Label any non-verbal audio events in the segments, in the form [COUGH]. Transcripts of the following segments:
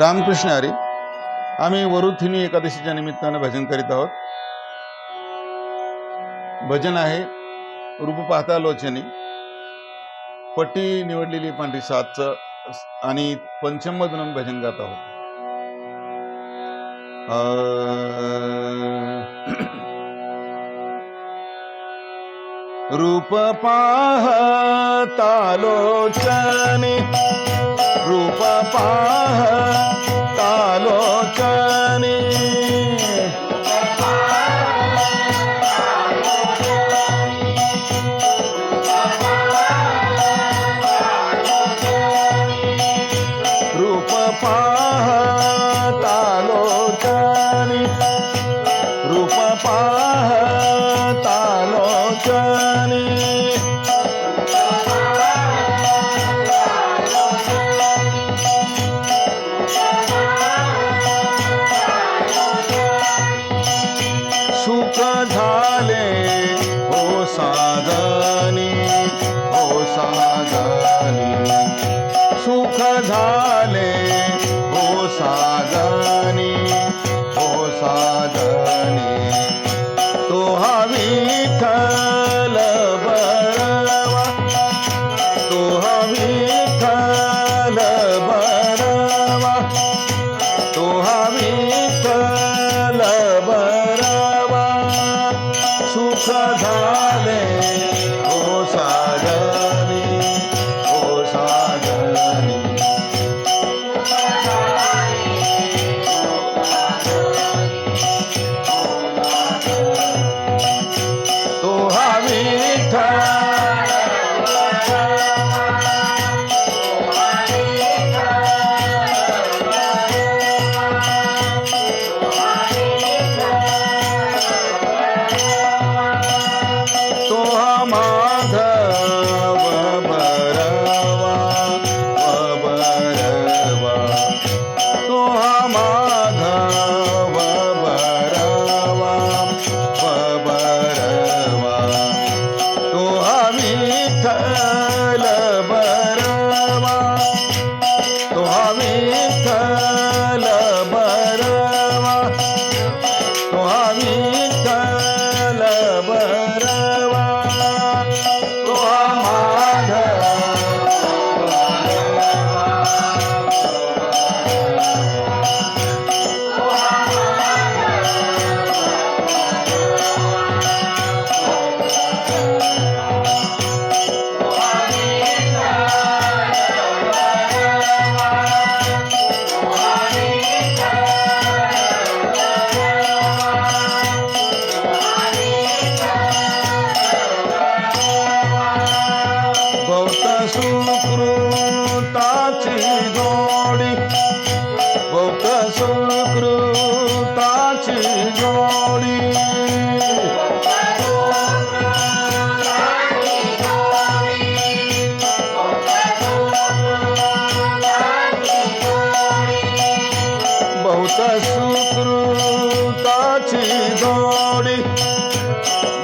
रामकृष्ण हरी आम्ही वरुथिनी एकादशीच्या निमित्तानं भजन करीत आहोत. भजन आहे रूप पाहता लोचनी पट्टी निवडलेली पांढरी सातच आणि पंचमधून भजन गात आहोत. [CLEARS THROAT] रूप पाहता लोचनी रूप पालोचने रूप पालोचने रूप पालोचने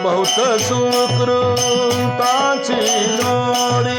बहुत सुकृता छी नारी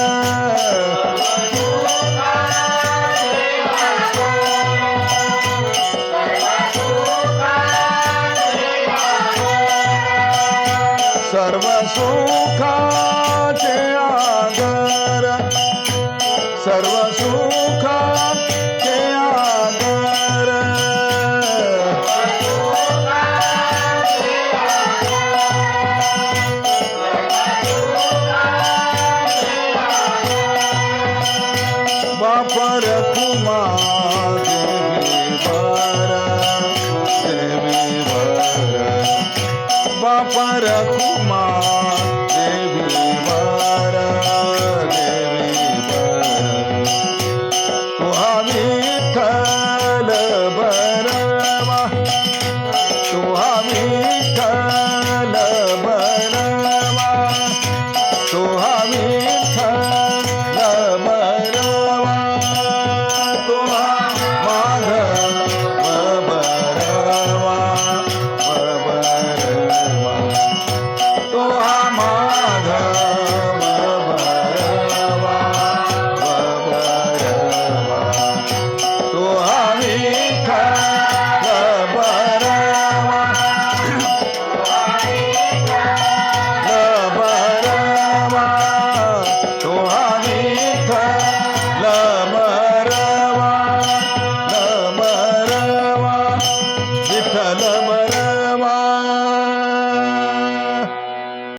পার কুমার